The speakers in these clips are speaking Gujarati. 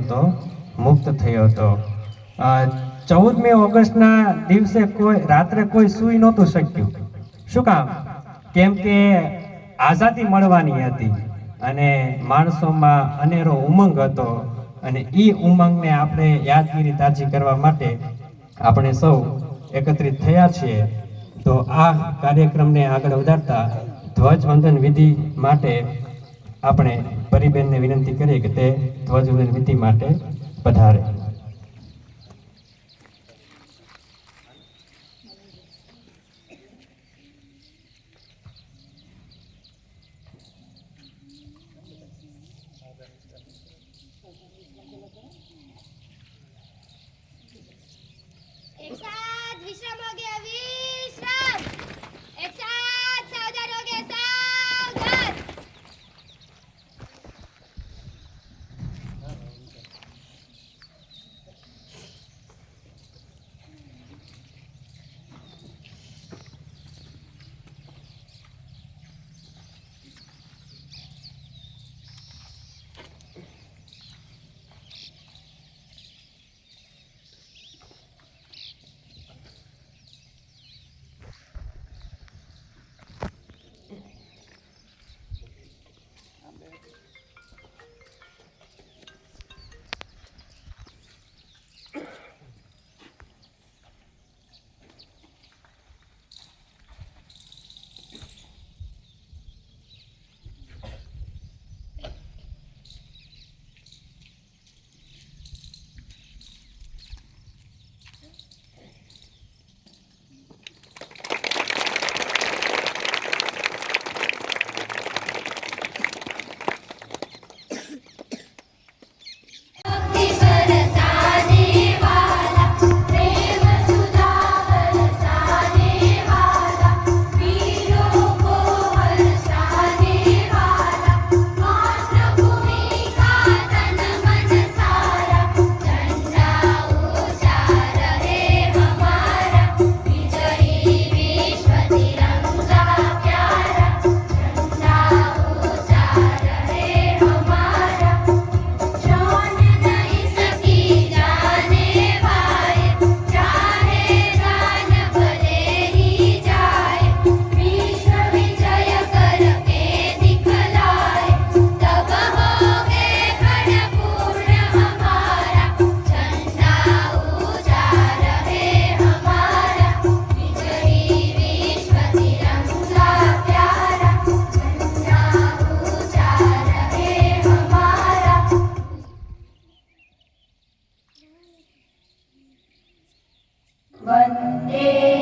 થયો હતો, મુક્ત થયો હતો. ચૌદમી ઓગસ્ટના દિવસે કોઈ, રાત્રે કોઈ સૂઈ નહોતું શક્યું. શું કામ? કેમ કે આઝાદી મળવાની હતી અને માણસોમાં અનેરો ઉમંગ હતો અને એ ઉમંગને આપણે યાદગીરી તાજી કરવા માટે આપણે સૌ એકત્રિત થયા છીએ. તો આ કાર્યક્રમને આગળ વધારતા ધ્વજવંદન વિધિ માટે આપણે પરિબેનને વિનંતી કરીએ કે તે ધ્વજવંદન વિધિ માટે પધારે. One day.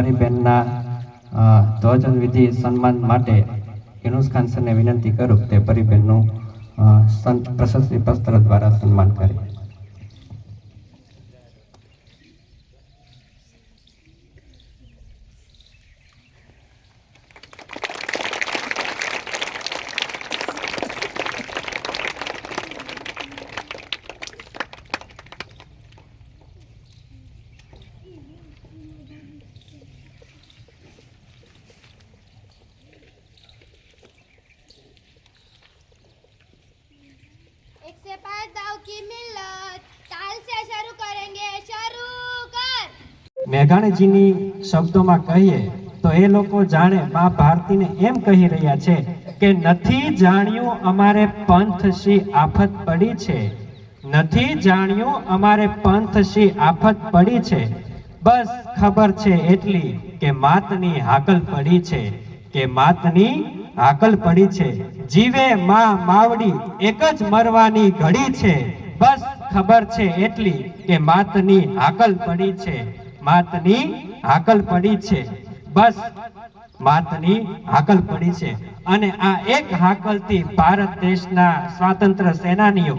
પરીબેનના ધ્વજન વિધિ સન્માન માટે યુનુસ ખાન સરને વિનંતી કરું તે પરિબેનનું પ્રશસ્તિ પત્ર દ્વારા સન્માન કરે. મેઘાણીજીની શબ્દોમાં કહીએ તો એ લોકો જાણે મા ભારતીને એમ કહી રહ્યા છે કે નથી જાણ્યું અમારે પંથ શી આફત પડી છે. નથી જાણ્યું અમારે પંથ શી આફત પડી છે. બસ ખબર છે એટલી કે માતની હાકલ પડી છે, કે માતની હાકલ પડી છે. જીવે માં માવડી એક જ મરવાની ઘડી છે. બસ ખબર છે એટલી કે માતની હાકલ પડી છે. માતની હાકલ પડી છે. બસ, માતની હાકલ પડી છે. અને આ એક હાકલથી ભારત દેશના સ્વાતંત્ર્ય સેનાનીઓ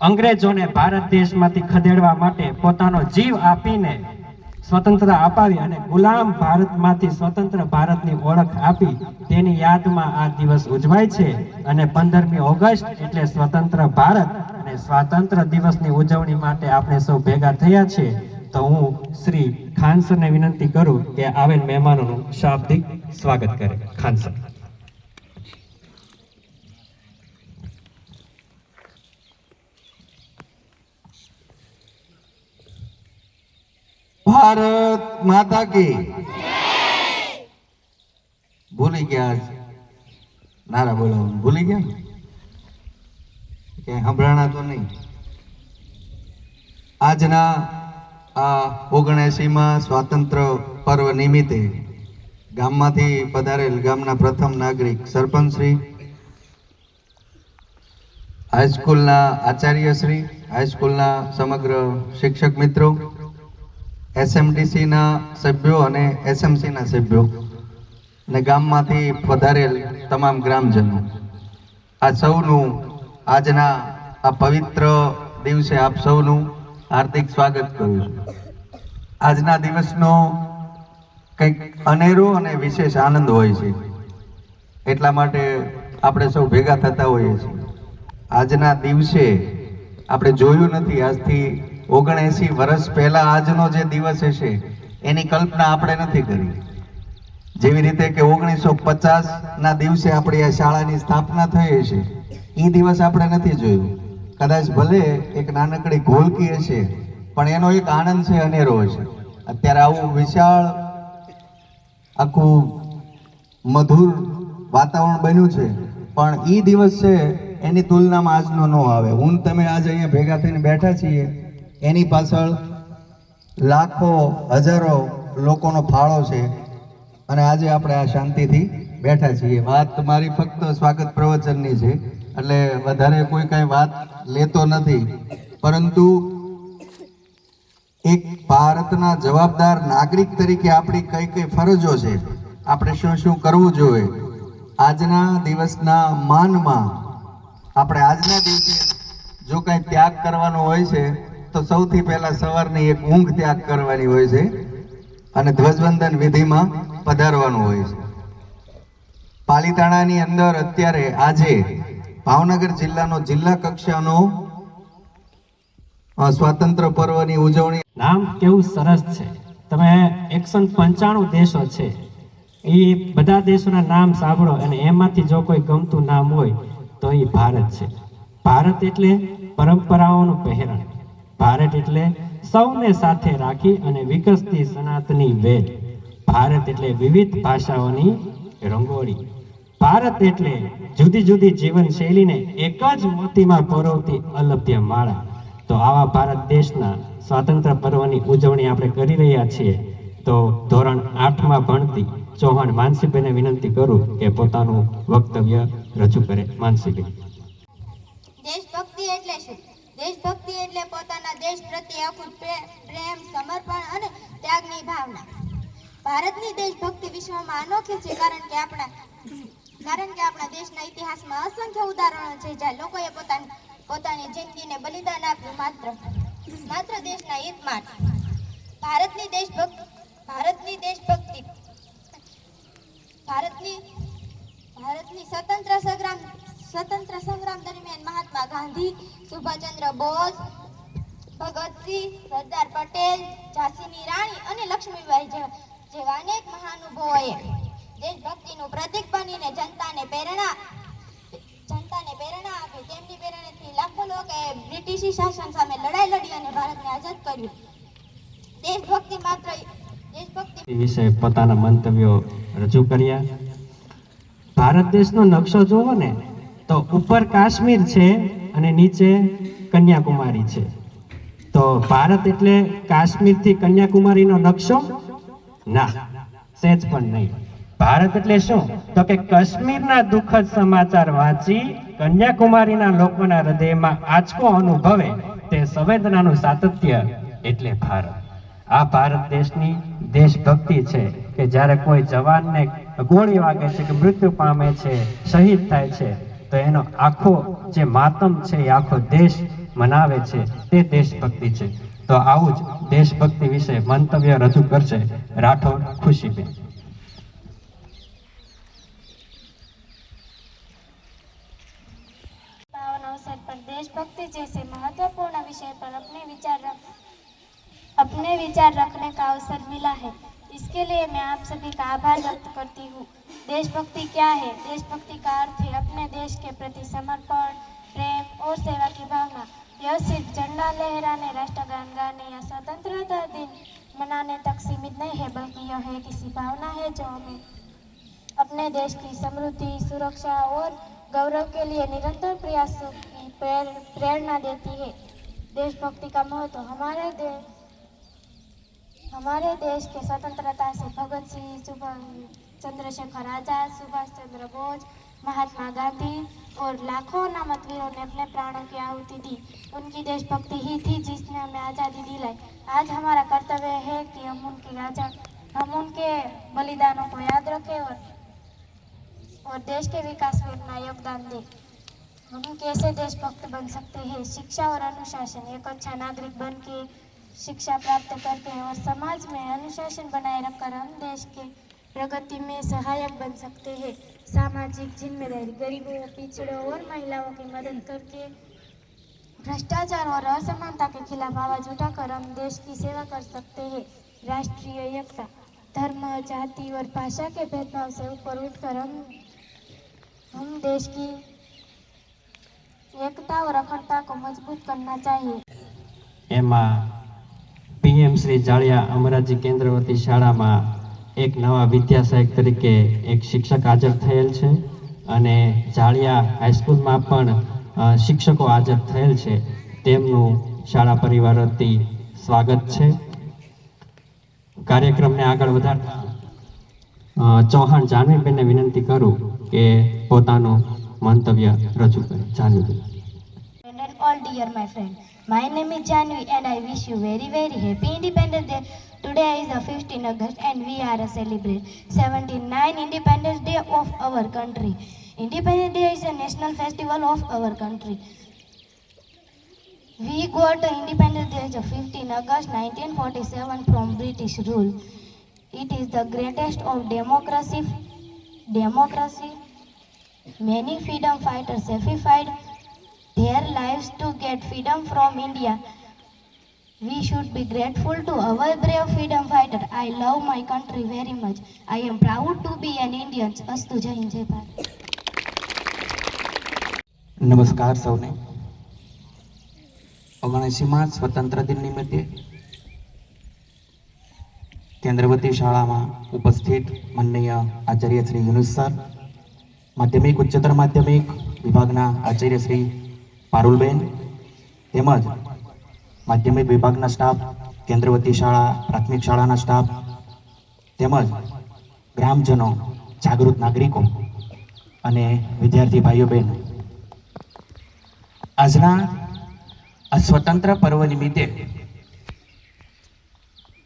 અંગ્રેજોને ભારત દેશમાંથી ખદેડવા માટે પોતાનો જીવ આપીને સ્વતંત્રતા અપાવી અને ગુલામ ભારતમાંથી સ્વતંત્ર ભારતની ઓળખ આપી તેની યાદમાં આ દિવસ ઉજવાય છે. અને પંદરમી ઓગસ્ટ એટલે સ્વતંત્ર ભારત અને સ્વાતંત્ર્ય દિવસની ઉજવણી માટે આપણે સૌ ભેગા થયા છે તો હું શ્રી ખાન સરને વિનંતી કરું કે આવેલ મહેમાનોનું શાબ્દિક સ્વાગત કરે. ખાન સર ભારત માતા કી ભૂલી ગયા. નારા બોલો ભૂલી ગયા? ક્યાંય સંભળાણા તો નહીં. આજના આ ઓગણએંશીમાં સ્વાતંત્ર પર્વ નિમિત્તે ગામમાંથી પધારેલ ગામના પ્રથમ નાગરિક સરપંચશ્રી હાઈસ્કૂલના આચાર્યશ્રી હાઈસ્કૂલના સમગ્ર શિક્ષક મિત્રો એસએમડીસીના સભ્યો અને એસએમસીના સભ્યો અને ગામમાંથી પધારેલ તમામ ગ્રામજનો. આ સૌનું આજના આ પવિત્ર દિવસે આપ સૌનું હાર્દિક સ્વાગત કરું છું. આજના દિવસનો કંઈક અનેરો અને વિશેષ આનંદ હોય છે. એટલા માટે આપણે સૌ ભેગા થતા હોઈએ છીએ. આજના દિવસે આપણે જોયું નથી, આજથી ઓગણએંસી વર્ષ પહેલાં આજનો જે દિવસ હશે, એની કલ્પના આપણે નથી કરી. જેવી રીતે કે ઓગણીસો પચાસના દિવસે આપણી આ શાળાની સ્થાપના થઈ હશે એ દિવસ આપણે નથી જોયું. કદાચ ભલે એક નાનકડી ગોલકીય હશે, પણ એનો એક આનંદ છે, અનેરો હશે. અત્યારે આવું વિશાળ, આખું મધુર વાતાવરણ બન્યું છે, પણ એ દિવસ છે, એની તુલનામાં આજનો ન આવે. હું તમે આજે અહીંયા ભેગા થઈને બેઠા છીએ, એની પાછળ લાખો, હજારો લોકોનો ફાળો છે, અને આજે આપણે આ શાંતિથી બેઠા છીએ. વાત મારી ફક્ત સ્વાગત પ્રવચનની છે એટલે વધારે કોઈ કાંઈ વાત લેતો નથી. પરંતુ એક ભારતના જવાબદાર નાગરિક તરીકે આપણી કઈ કઈ ફરજો છે, આપણે શું શું કરવું જોઈએ? આજના દિવસના માનમાં આપણે આજના દિવસે જો કાંઈ ત્યાગ કરવાનો હોય છે, તો સૌથી પહેલા સવારની એક ઊંઘ ત્યાગ કરવાની હોય છે અને ધ્વજવંદન વિધિમાં પધારવાનું હોય છે. પાલિતાણાની અંદર અત્યારે આજે ભાવનગર જિલ્લાનો જિલ્લા કક્ષાનો સ્વાતંત્ર પર્વની ઉજવણી. નામ કેવું સરસ છે. તમે એકસો પંચાણું દેશો છે. એ બધા દેશોના નામ સાંભળો અને એમાંથી જો કોઈ ગમતું નામ હોય, તો એ ભારત છે. ભારત એટલે પરંપરાઓનું પહેરણ. ભારત એટલે સૌને સાથે રાખી અને વિકસતી સનાતની વેદ. ભારત એટલે વિવિધ ભાષાઓની રંગોળી. ભારત એટલે જુદી જુદી જીવન શૈલીને એક જ મોતીમાં પરોવતી અલભ્ય માળા. તો આવા ભારત દેશના સ્વાતંત્ર્ય પર્વની ઉજવણી આપણે કરી રહ્યા છીએ. તો ધોરણ આઠમાં ભણતી ચૌહાણ માનસીબેને વિનંતી કરું કે પોતાનું વક્તવ્ય રજૂ કરે. માનસીબેન દેશભક્તિ એટલે શું? દેશભક્તિ એટલે પોતાના દેશ પ્રત્યે અખૂટ પ્રે- પ્રેમ, સમર્પણ અને ત્યાગની ભાવના. ભારતની દેશભક્તિ વિશ્વમાં અનોખી છે, કારણ કે આપણા કારણ કે આપણા દેશના ઇતિહાસમાં અસંખ્ય ઉદાહરણો છે જ્યાં લોકોએ પોતાની પોતાની જિંદગીને બલિદાન આપ્યું માત્ર માત્ર દેશના હિત માટે ભારતની દેશભક્તિ ભારતની દેશભક્તિ, ભારતની ભારતની સ્વતંત્ર સંગ્રામ સ્વતંત્ર સંગ્રામ દરમિયાન મહાત્મા ગાંધી, સુભાષચંદ્ર બોઝ, ભગતસિંહ, સરદાર પટેલ, ઝાંસીની રાણી અને લક્ષ્મીબાઈ જેવા જેવા અનેક મહાનુભાવોએ દેશભક્તિનું પ્રતીક બનીને જનતાને પ્રેરણા જનતાને પ્રેરણા આપી તેમની પ્રેરણાથી લાખો લોકોએ બ્રિટિશી શાસન સામે લડાઈ લડી અને ભારતને આઝાદ કર્યું. દેશભક્તિ માત્ર દેશભક્તિ વિશે પોતાના મંતવ્યો રજૂ કર્યા. ભારત દેશનો નકશો જોવો ને, તો ઉપર કાશ્મીર છે અને નીચે કન્યાકુમારી છે. તો ભારત એટલે કાશ્મીરથી કન્યાકુમારીનો નકશો? ના સહેજ પણ નહીં. ભારત એટલે શું? તો કે કાશ્મીરના દુઃખદ સમાચાર વાંચી કન્યાકુમારીના લોકોના હૃદયમાં આંચકો અનુભવે તે સંવેદનાનું સાતત્ય એટલે ભારત. આ ભારત દેશની દેશભક્તિ છે કે જ્યારે કોઈ જવાનને ગોળી વાગે છે કે મૃત્યુ પામે છે, શહીદ થાય છે, તો એનો આખો જે માતમ છે એ આખો દેશ મનાવે છે, તે દેશભક્તિ છે. તો આવું જ દેશભક્તિ વિશે મંતવ્ય રજૂ કરશે રાઠોડ ખુશીબેન. जैसे महत्वपूर्ण विषय पर अपने विचार रख, अपने विचार रखने का अवसर मिला है। इसके लिए मैं आप सभी का आभार व्यक्त करती हूँ। देशभक्ति क्या है? देशभक्ति का अर्थ है अपने देश के प्रति समर्पण, प्रेम और सेवा की भावना। यह सिर्फ़ झंडा लहराने, राष्ट्रगान गाने या स्वतंत्रता दिन मनाने तक सीमित नहीं है, बल्कि यह एक ऐसी भावना है जो हमें अपने देश की समृद्धि, सुरक्षा और गौरव के लिए निरंतर प्रयासों की प्रेर- प्रेरणा देती है। देशभक्ति का महत्व हमारे देश हमारे देश के स्वतंत्रता से भगत सिंह सुभाष चंद्रशेखर आज़ाद, सुभाष चंद्र बोस, महात्मा गांधी और लाखों नामतवीरों ने अपने प्राणों की आहुति दी। उनकी देशभक्ति ही थी जिसने हमें आज़ादी दिलाई। आज हमारा कर्तव्य है कि हम उनके आज़ाद हम उनके बलिदानों को याद रखें और और देश के विकास में अपना योगदान दें। हम कैसे देशभक्त बन सकते हैं? शिक्षा और अनुशासन। एक अच्छा नागरिक बन के शिक्षा प्राप्त करते हैं और समाज में अनुशासन बनाए रखकर हम देश के प्रगति में सहायक बन सकते हैं। सामाजिक ज़िम्मेदारी गरीबों, पिछड़ों और महिलाओं की मदद करके भ्रष्टाचार और असमानता के खिलाफ आवाज़ उठाकर हम देश की सेवा कर सकते हैं। राष्ट्रीय एकता, धर्म, जाति और भाषा के भेदभाव से ऊपर उठकर हम हम देश की एकता और अखंडता को मजबूत करना चाहिए એમાં પીએમ શ્રી જાળિયા અમરાજી કેન્દ્રવતી શાળામાં એક નવા વિદ્યાસહાયક તરીકે એક શિક્ષક હાજર થયેલ છે અને જાળિયા હાઈસ્કૂલમાં પણ અ, શિક્ષકો હાજર થયેલ છે તેમનું શાળા પરિવાર વતી સ્વાગત છે કાર્યક્રમને આગળ વધારતા અ, ચૌહાણ જાનવીબેનને વિનંતી કરું કે પોતાનું મંતવ્ય રજૂ કરે Janviben all dear my friend, my name is Janvi and I wish you very very happy Independence Day. Today is the 15 August and we are a celebrate 79 Independence Day of our country. Independence Day is a national festival of our country. We got Independence Day on 15 August 1947 from British rule. It is the greatest of democracy. Democracy. Many freedom fighters sacrificed their lives to get freedom from India. We should be grateful to our brave freedom fighter. I love my country very much. I am proud to be an Indian. Astu Jai Hind, Jai Bharat. નમસ્કાર સૌને ઓગણસીમાં સ્વતંત્ર દિન નિમિત્તે કેન્દ્રવતી શાળામાં ઉપસ્થિત માનનીય આચાર્ય શ્રી યુનુસ સર માધ્યમિક, ઉચ્ચતર માધ્યમિક વિભાગના આચાર્ય શ્રી પારુલબેન તેમજ માધ્યમિક વિભાગના સ્ટાફ, કેન્દ્રવતી શાળા, પ્રાથમિક શાળાના સ્ટાફ તેમજ ગ્રામજનો, જાગૃત નાગરિકો અને વિદ્યાર્થી ભાઈઓ બહેન. આજના આ સ્વતંત્ર પર્વ નિમિત્તે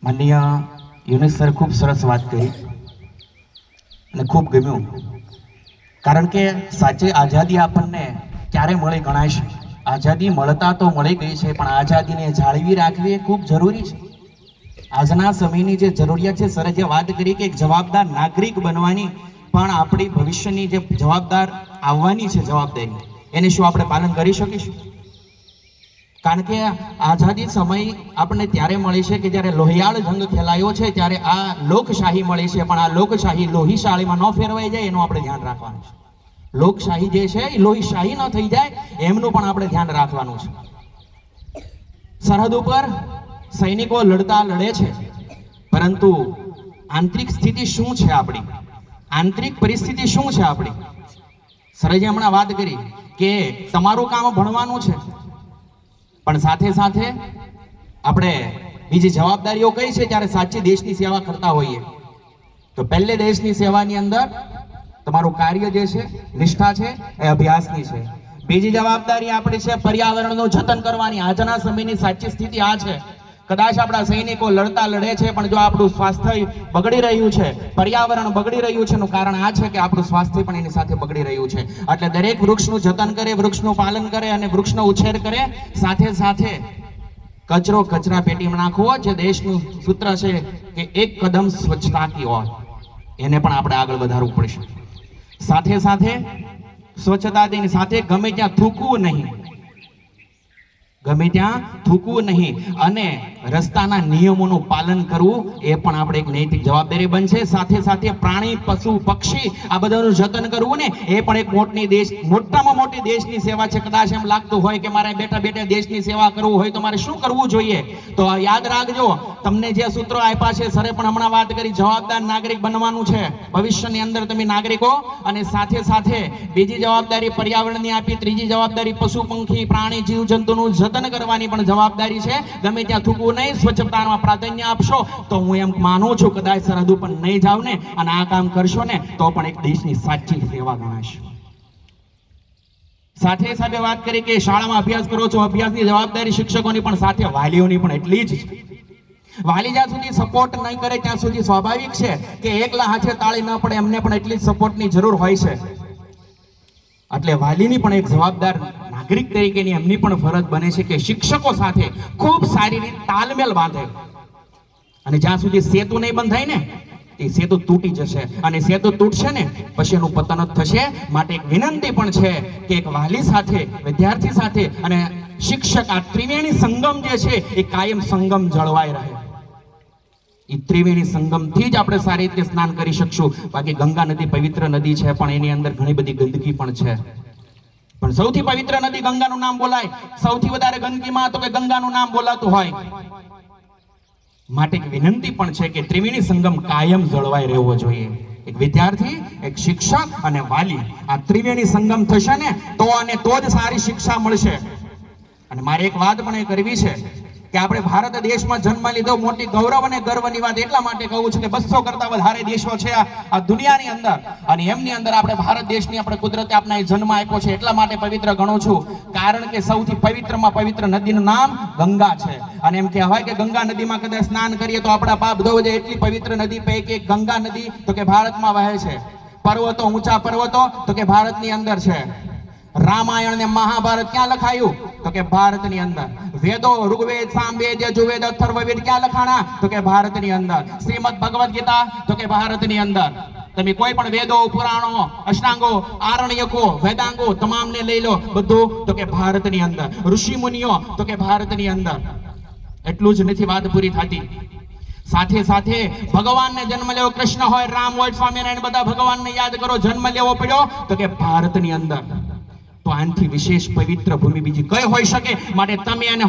માનનીય યુનિસ સર ખૂબ સરસ વાત કરી અને ખૂબ ગમ્યું. કારણ કે સાચે આઝાદી આપણને ક્યારે મળી ગણાય છે? આઝાદી મળતા તો મળી ગઈ છે, પણ આઝાદીને જાળવી રાખવી એ ખૂબ જરૂરી છે. આજના સમયની જે જરૂરિયાત છે સરે વાત કરી કે એક જવાબદાર નાગરિક બનવાની, પણ આપણી ભવિષ્યની જે જવાબદાર આવવાની છે, જવાબદારી, એને શું આપણે પાલન કરી શકીશું? કારણ કે આઝાદી સમય આપણને ત્યારે મળી છે કે જ્યારે લોહિયાળ જંગ ખેલાયો છે, ત્યારે આ લોકશાહી મળી છે. પણ આ લોકશાહી લોહીશાળીમાં ન ફેરવાઈ જાય, એનું આપણે ધ્યાન રાખવાનું છે. લોકશાહી જે છે, એ લોહીશાહી ન થઈ જાય, એમનું પણ આપણે ધ્યાન રાખવાનું છે. સરહદ ઉપર સૈનિકો લડતા લડે છે. પરંતુ આંતરિક સ્થિતિ શું છે આપણી? આંતરિક પરિસ્થિતિ શું છે આપણી? સરજે હમણાં વાત કરી કે તમારું કામ ભણવાનું છે. પણ સાથે સાથે આપણે બીજી જવાબદારીઓ કઈ છે જ્યારે સાચી દેશની સેવા કરતા હોઈએ? તો પહેલે દેશની સેવાની અંદર તમારું કાર્ય જે છે, નિષ્ઠા છે, એ અભ્યાસની છે. બીજી જવાબદારી આપણી છે પર્યાવરણનું જતન કરવાની. આજના સમયની સાચી સ્થિતિ આ છે. કદાચ આપણા સૈનિકો લડતા લડે છે, પણ જો આપણું સ્વાસ્થ્ય બગડી રહ્યું છે, પર્યાવરણ બગડી રહ્યું છે, એનું કારણ આ છે કે આપણું સ્વાસ્થ્ય પણ એની સાથે બગડી રહ્યું છે. એટલે દરેક વૃક્ષનું જતન કરે, વૃક્ષનું પાલન કરે અને વૃક્ષનો ઉછેર કરે, સાથે સાથે કચરો કચરા પેટીમાં નાખવો, જે દેશનું સૂત્ર છે કે એક કદમ સ્વચ્છતા કી ઓર. એને પણ આપણે આગળ વધારવું પડશે. સાથે સાથે સ્વચ્છતાની સાથે ગમે ત્યાં થૂકવું નહીં. ગમે ત્યાં થૂકવું નહીં. અને રસ્તાના નિયમોનું પાલન કરવું એ પણ આપણે એક નૈતિક જવાબદારી બનશે. સાથે સાથે પ્રાણી, પશુ, પક્ષી આ બધાનું જતન કરવું ને એ પણ એક મોટની દેશ, મોટામાં મોટી દેશની સેવા છે. કદાચ એમ લાગતું હોય કે મારે બેઠા બેઠા દેશની સેવા કરવું હોય તો મારે શું કરવું જોઈએ? તો યાદ રાખજો, તમને જે સૂત્રો આપ્યા છે, સરે પણ હમણાં વાત કરી, જવાબદાર નાગરિક બનવાનું છે. ભવિષ્યની અંદર તમે નાગરિકો અને સાથે સાથે બીજી જવાબદારી પર્યાવરણની આપી, ત્રીજી જવાબદારી પશુ, પંખી, પ્રાણી જીવ જંતુનું જતન કરવાની પણ જવાબદારી છે. ગમે ત્યાં થૂકવું નહીં, સ્વચ્છતામાં પ્રાધાન્ય આપશો, તો હું એમ માનું છું, કદાચ સરહદ ઉપર નહીં જાવ ને અને આ કામ કરશો ને, તો પણ એક દેશની સાચી સેવા ગણાશે. સાથે સાથે વાત કરી કે શાળામાં અભ્યાસ કરો છો, અભ્યાસની જવાબદારી શિક્ષકોની પણ, સાથે વાલીઓની પણ એટલી જ વાલી જ્યાં સુધી સપોર્ટ નહીં કરે, ત્યાં સુધી સ્વાભાવિક છે કે એકલા હાથે તાળી ન પડે, એમને પણ એટલી જ સપોર્ટની જરૂર હોય છે. એટલે વાલીની પણ એક જવાબદાર નાગરિક તરીકેની એમની પણ ફરજ બને છે કે શિક્ષકો સાથે ખૂબ સારી રીતે તાલમેલ બાંધે. અને જ્યાં સુધી સેતુ નહીં બંધાય ને એ સેતુ તૂટી જશે. અને સેતુ તૂટશે ને, પછી એનું પતન જ થશે. માટે એક વિનંતી પણ છે કે એક વાલી સાથે, વિદ્યાર્થી સાથે અને શિક્ષક, આ ત્રિવેણી સંગમ જે છે, એ કાયમ સંગમ જળવાઈ રહે. એ ત્રિવેણી સંગમથી જ આપણે સારી રીતે સ્નાન કરી શકશું. બાકી ગંગા નદી પવિત્ર નદી છે, પણ એની અંદર ઘણી બધી ગંદકી પણ છે. પણ સૌથી પવિત્ર નદી ગંગાનું નામ બોલાય. સૌથી વધારે ગંદકીમાં તો કે ગંગાનું નામ બોલાતું હોય. માટે એક વિનંતી પણ છે કે ત્રિવેણી સંગમ કાયમ જળવાઈ રહેવો જોઈએ. એક વિદ્યાર્થી, એક શિક્ષક અને વાલી આ ત્રિવેણી સંગમ થશે ને, તો અને તો જ સારી શિક્ષા મળશે. અને મારે એક વાત પણ એ કરવી છે. કે આપણે ભારત દેશમાં જન્મ લીધો, મોટી ગૌરવ અને ગર્વની વાત એટલા માટે કહું છું કે બસો કરતા વધારે દેશો છે આ દુનિયાની અંદર. અને એમની અંદર આપણે ભારત દેશની આપણે કુદરતે આપના જન્મ આપ્યો છે એટલા માટે પવિત્ર ગણું છું. કારણ કે સૌથી પવિત્રમાં પવિત્ર નદીનું નામ ગંગા છે. અને એમ કહેવાય કે ગંગા નદીમાં કદાચ સ્નાન કરીએ તો આપણા પાપ ધોવા જાય એટલી પવિત્ર નદી પૈકી એક ગંગા નદી તો કે ભારતમાં વહે છે. પર્વતો, ઊંચા પર્વતો તો કે ભારતની અંદર છે. રામાયણ ને મહાભારત ક્યાં લખાયું? તો કે ભારતની અંદર. વેદો, ઋગ્વેદ, સામવેદ, યજુર્વેદ, અથર્વવેદ ક્યાં લખાણા? તો કે ભારતની અંદર. શ્રીમદ ભગવદ્ ગીતા? તો કે ભારતની અંદર. તમે કોઈ પણ વેદો, પુરાણો, અષ્ટાંગો, આરણ્યકો, વેદાંગો તમામને લઈ લો બધું, તો કે ભારતની અંદર. ઋષિ મુનિઓ, તો કે ભારતની અંદર. એટલું જ નથી વાત પૂરી થતી. સાથે સાથે ભગવાનને જન્મ લેવો કૃષ્ણ હોય, રામ હોય, સ્વામિનારાયણ, બધા ભગવાનને યાદ કરો, જન્મ લેવો પડ્યો, તો કે ભારતની અંદર. તો આનાથી વિશેષ પવિત્ર ભૂમિ બીજી કઈ હોઈ શકે? માટે તમે એને